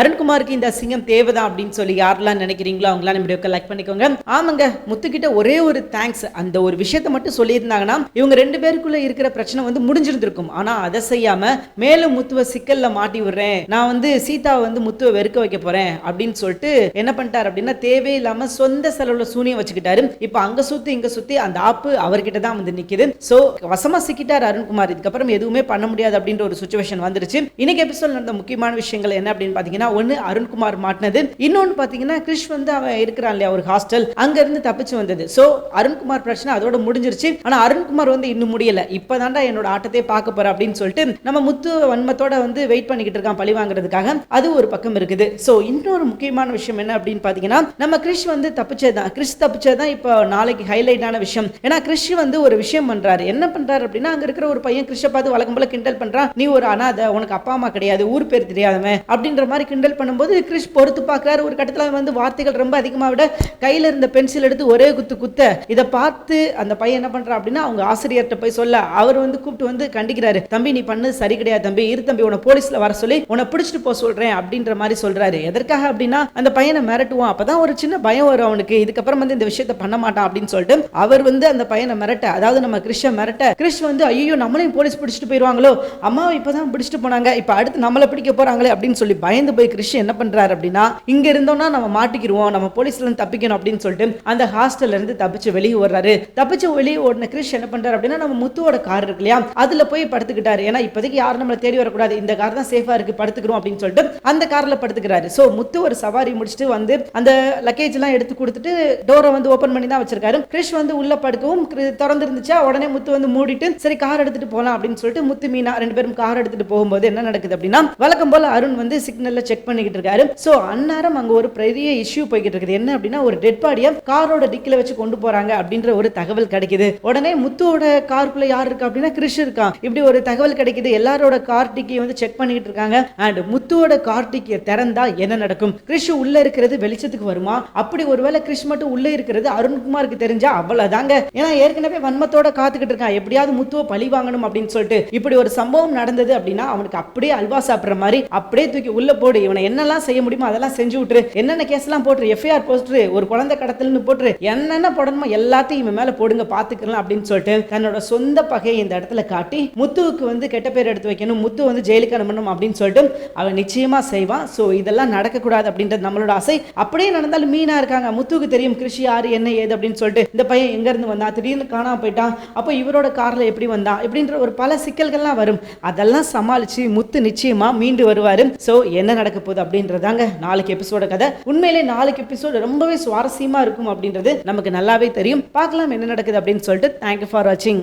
அருண்குமாருக்கு இந்த அசிங்கம் தேவைதான் அப்படின்னு சொல்லி யாரெல்லாம் நினைக்கிறீங்களோ அவங்களாம் நம்ம வீடியோக்கு லைக் பண்ணிக்கோங்க. ஆமாங்க முத்துக்கிட்ட ஒரே ஒரு தேங்க்ஸ் அந்த ஒரு விஷயத்தை மட்டும் சொல்லியிருந்தாங்கன்னா இவங்க ரெண்டு பேருக்குள்ள இருக்கிற பிரச்சனை வந்து முடிஞ்சிருந்திருக்கும். ஆனா அதை செய்யாம மேலும் முத்துவ சிக்கல்ல மாட்டி விடுறேன். நான் வந்து சீதாவை வந்து முத்துவை வெறுக்க வைக்க போறேன் அப்படின்னு சொல்லிட்டு என்ன பண்ணிட்டார் அப்படின்னா தேவையில்லாம சொந்த செலவுல சூனியம் வச்சுக்கிட்டாரு. இப்போ அங்க சுத்தி இங்க சுத்தி அந்த ஆப்பு அவர்கிட்ட தான் வந்து நிக்குது. சோ வசமா சிக்கிட்டார் அருண்குமார். இதுக்கப்புறம் எதுவுமே பண்ண முடியாது அப்படின்ற ஒரு சுச்சுவேஷன் வந்துருச்சு. இன்னைக்கு எபிசோட் நடந்த முக்கியமான விஷயங்கள் என்ன அப்படின்னு பாத்தீங்கன்னா ஒன்னு அருண்குமார் மாட்டினது. இன்னொன்னு பாத்தீங்கன்னா கிறிஷ் வந்து அவன் இருக்கிறான் இல்லையா ஒரு ஹாஸ்டல் அங்க இருந்து தப்பிச்சு வந்தது. சோ அருண்குமார் பிரச்சனை அதோட முடிஞ்சிருச்சு. ஆனா அருண்குமார் வந்து இன்னும் முடியல. இப்பதான்டா என்னோட ஆட்டத்தை பார்க்க போறேன் அப்படின்னு சொல்லிட்டு நம்ம முத்து வன்மத்தோட வந்து வெயிட் பண்ணிக்கிட்டு இருக்கான் பழி வாங்குறதுக்காக. அது ஒரு பக்கம் இருக்குது. சோ இன்னொரு முக்கியமான விஷயம் என்ன அப்படின்னு பாத்தீங்கன்னா நம்ம கிறிஷ் வந்து தப்பிச்சதுதான். கிறிஸ் தப்பிச்சதுதான் இப்போ நாளைக்கு ஹைலைட்டான விஷயம். ஏன்னா கிறிஷ் வந்து ஒரு விஷயம் பண்றாரு. என்ன பண்றாரு அப்படின்னா அங்க இருக்கிற ஒரு பையன் கிறிஷை பார்த்து வழக்கம் போல கிண்டல் பண்றான். நீ ஒரு அனாத உனக்கு அப்பா அம்மா கிடையாது ஊர் பேர் தெரியாதவன் அப்படின்ற மாதிரி கிண்டல் பண்ணும்போது கிறிஷ் பொறுத்து பார்க்குறாரு. ஒரு கட்டத்தில் வந்து வார்த்தைகள் ரொம்ப அதிகமா விட கையில இருந்த பென்சில் எடுத்து ஒரே குத்து குத்த. இதை பார்த்து அந்த பையன் என்ன பண்ணுறா அப்படின்னா அவங்க ஆசிரியர்கிட்ட போய் சொல்ல அவர் வந்து கூப்பிட்டு வந்து கண்டிக்கிறாரு. தம்பி நீ பண்ணது சரி கிடையாது தம்பி. இரு தம்பி உன போலீஸ்ல வர சொல்லி உன்னை பிடிச்சிட்டு போக சொல்றேன் அப்படின்ற மாதிரி சொல்றாரு. எதற்காக அப்படின்னா அந்த பையனை மிரட்டுவான். அப்பதான் ஒரு சின்ன பயம் வரும் அவனுக்கு. இதுக்கப்புறம் வந்து இந்த விஷயத்த பண்ண மாட்டான் அப்படின்னு சொல்லிட்டு அவர் வந்து அந்த பையனை மிரட்ட அதாவது நம்ம கிறிஷ மிரட்ட கிறிஷ் வந்து ஐயோ நம்மளையும் போலீஸ் பிடிச்சிட்டு போயிடுவாங்களோ அம்மாவை இப்பதான் பிடிச்சிட்டு போனாங்க. இப்ப அடுத்து நம்மளை பிடிக்க போறாங்களே அப்படின்னு சொல்லி பயந்து போய் கிறிஷ் என்ன பண்றாரு அப்படின்னா இங்க இருந்தோம்னா நம்ம மாட்டிக்கிருவோம் நம்ம போலீஸ்ல இருந்து தப்பிக்கணும் அப்படின்னு சொல்லிட்டு அந்த ஹாஸ்டல்ல இருந்து தப்பிச்சு வெளியே ஓடுறாரு. தப்பிச்சு வெளியே ஓடின கிருஷ் என்ன பண்றாரு அப்படின்னா நம்ம முத்துவோட கார் இருக்கு இல்லையா அதுல போய் படுத்துக்கிட்டாரு. ஏன்னா இப்போதைக்கு யாரும் நம்மளை தேடி வரக்கூடாது. இந்த கார் தான் சேஃபா இருக்கு படுத்துக்கிறோம் அப்படின்னு சொல்லிட்டு அந்த கார்ல படுத்துக்கிறாரு. சோ முத்து ஒரு சவாரி முடிச்சுட்டு வந்து அந்த லக்கேஜ் எல்லாம் எடுத்து கொடுத்துட்டு டோரை வந்து ஓபன் பண்ணி தான் வச்சிருக்காரு. கிருஷ் வந்து உள்ள படுக்கவும் திறந்து இருந்துச்சா உடனே முத்து வந்து மூடிட்டு சரி கார் எடுத்துட்டு போலாம் அப்படின்னு சொல்லிட்டு முத்து மீனா ரெண்டு பேரும் கார் எடுத்துட்டு போகும்போது என்ன நடக்குது அப்படின்னா வழக்கம் போல அருண் வந்து சிக்னல்ல செக் பண்ணிக்கிட்டு இருக்காரு. ஸோ அந்நேரம் அங்கே ஒரு பெரிய இஷ்யூ போய்கிட்டு இருக்குது. என்ன அப்படின்னா ஒரு டெட் பாடியை காரோட டிக்கில வச்சு கொண்டு போறாங்க அப்படின்ற ஒரு தகவல் கிடைக்குது. உடனே முத்துவோட காருக்குள்ள யார் இருக்கா அப்படின்னா கிறிஷ் இருக்கான் இப்படி ஒரு தகவல் கிடைக்குது. எல்லாரோட கார் டிக்கியை வந்து செக் பண்ணிக்கிட்டு இருக்காங்க. அண்ட் முத்துவோட கார் டிக்கியை திறந்தா என்ன நடக்கும்? கிறிஷ் உள்ள இருக்கிறது வெளிச்சத்துக்கு வருமா? அப்படி ஒருவேளை கிறிஷ் மட்டும் உள்ள இருக்கிறது அருண்குமாருக்கு தெரிஞ்சா அவ்வளவுதாங்க. ஏன்னா ஏற்கனவே வன்மத்தோட காத்துக்கிட்டு இருக்கான். எப்படியாவது முத்துவ பழி வாங்கணும் அப்படின்னு சொல்லிட்டு இப்படி ஒரு சம்பவம் நடந்தது அப்படின்னா அவனுக்கு அப்படியே அல்வா சாப்பிடுற மாதிரி அப்படியே தூக்கி உள்ள போடு போடு இவனை என்னெல்லாம் செய்ய முடியுமோ அதெல்லாம் செஞ்சு விட்டுரு. என்னென்ன கேஸ்லாம் போட்டுரு எஃப்ஐஆர் போட்டுரு ஒரு குழந்தை கடத்தல்னு போட்டுரு. என்னென்ன போடணுமோ எல்லாத்தையும் இவன் மேலே போடுங்க பார்த்துக்கலாம் அப்படின்னு சொல்லிட்டு தன்னோட சொந்த பகையை இந்த இடத்துல காட்டி முத்துவுக்கு வந்து கெட்ட பேர் எடுத்து வைக்கணும் முத்து வந்து ஜெயிலுக்கு அனுப்பணும் அப்படின்னு சொல்லிட்டு அவன் நிச்சயமாக செய்வான். ஸோ இதெல்லாம் நடக்கக்கூடாது அப்படின்றது நம்மளோட ஆசை. அப்படியே நடந்தாலும் மீனாக இருக்காங்க. முத்துவுக்கு தெரியும் கிருஷி யாரு என்ன ஏது அப்படின்னு சொல்லிட்டு. இந்த பையன் எங்கேருந்து வந்தான்? திடீர்னு காணாமல் போயிட்டான். அப்போ இவரோட காரில் எப்படி வந்தான் இப்படின்ற ஒரு பல சிக்கல்கள்லாம் வரும். அதெல்லாம் சமாளித்து முத்து நிச்சயமாக மீண்டு வருவார். ஸோ என்ன நடக்க போகுது அப்படின்றதாங்க நாளைக்கு எபிசோட கதை. உண்மையிலே நாளைக்கு எபிசோடு ரொம்பவே சுவாரஸ்யமா இருக்கும் அப்படின்றது நமக்கு நல்லாவே தெரியும். பார்க்கலாம் என்ன நடக்குது அப்படின்னு சொல்லிட்டு தேங்க்யூ ஃபார் வாட்சிங்